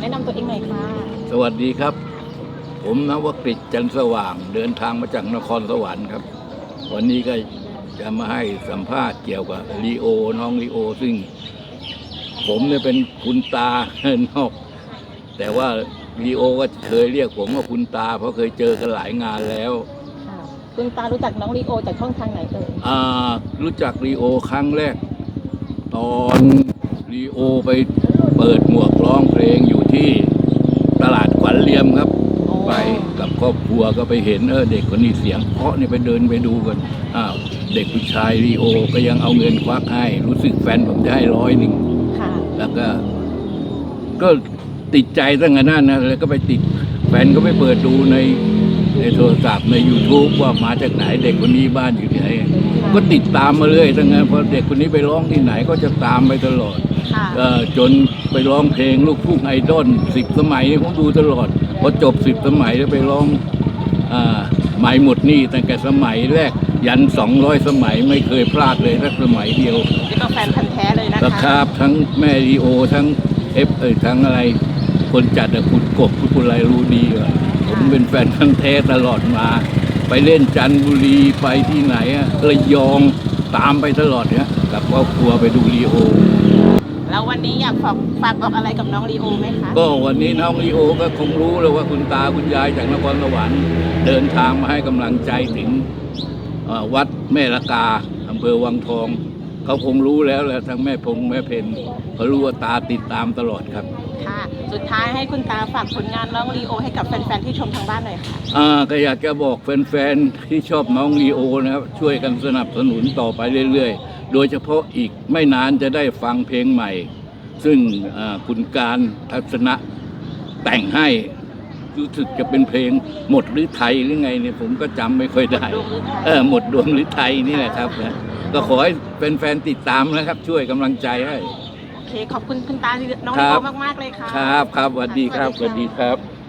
แนะนำตัวเองหน่อยค่ะ สวัสดีครับ ผมนวกฤษจันทร์สว่าง เดินทางมาจากนครสวรรค์ครับ วันนี้ก็จะมาให้สัมภาษณ์เกี่ยวกับลีโอน้องลีโอ ซึ่ง ผมเนี่ยเป็นคุณตานอก แต่ว่าลีโอก็เคยเรียกผมว่าคุณตา เพราะเคยเจอกันหลายงานแล้วค่ะคุณตารู้จักน้องลีโอจากช่องทางไหนเอ่ยอ่ารู้จักลีโอครั้งแรก ตอน ลีโอไปเปิดหมวกร้องเพลงอยู่ที่ตลาดขวัญเลียมครับ ไปกับครอบครัวก็ไปเห็นเออเด็กคนนี้เสียงเพราะนี่ไปเดินไปดูกันอ้าวเด็กผู้ชายลีโอก็ยังเอาเงินควักให้รู้สึกแฟนผมจะให้ร้อยหนึ่งค่ะแล้วก็ ก็ติดใจตั้งแต่นั้นนะแล้วก็ไปติดแฟนก็ไปเปิดดูในในโทรศัพท์ใน YouTube ว่ามาจากไหนเด็กคนนี้บ้านอยู่ไหนก็ติดตามมาเรื่อยตั้งแต่พอเด็กคนนี้ไปร้องที่ไหนก็จะตามไปตลอดค่ะเอ่อ จนไปร้องเพลงลูกทุ่งไอดอลสิบสมัยนี่ผมดูตลอดพอจบสิบสมัยแล้วไปร้องอ่าหมายหมดหนี่ตั้งแต่สมัยแรกยันสองร้อยสมัยไม่เคยพลาดเลยสักสมัยเดียวนี่ก็แฟนพันธ์แท้เลยนะราคะคาทั้งแม่ดีโอทั้งเอฟเอยทั้งอะไรคนจัดอะคุณกบคุณอะไรรู้ดีว่าผมเป็นแฟนพันธ์แท้ตลอดมา ไปเล่นจันทบุรีไปที่ไหนอะระยองตามไปตลอดเนี่ยกับครอบครัวไปดูลีโอ แล้ววันนี้อยากฝากฝากบอกอะไรกับน้องลีโอไหมคะ ก็วันนี้น้องลีโอก็คงรู้แล้วว่าคุณตาคุณยายจากนครสวรรค์เดินทางมาให้กำลังใจถึงเอ่อวัดแม่ละกาอำเภอวังทอง เขาคงรู้แล้วแหละทั้งแม่พงแม่เพนเขารู้ว่าตาติดตามตลอดครับ ค่ะ สุดท้ายให้คุณตาฝากผลงานน้องลีโอให้กับแฟนๆที่ชมทางบ้านหน่อยค่ะ อ่าก็อยากจะบอกแฟนๆ ที่ชอบน้องลีโอนะครับ ช่วยกันสนับสนุนต่อไปเรื่อยๆ โดยเฉพาะอีกไม่นานจะได้ฟังเพลงใหม่ ซึ่งอ่าคุณการทัศนะแต่งให้รู้สึกจะเป็นเพลงหมดหรือไทยหรือไงเนี่ยผมก็จำไม่ค่อยได้หมดดวงฤทัยเออหมดดวงหรือไทยนี่แหละครับนะก็ขอให้แฟนๆติดตามนะครับ ช่วยกำลังใจให้โอเคขอบคุณคุณตาน้องคลีรัโอบมากๆเลยค่ะครับครับสวัสดีครับสวัสดีครับ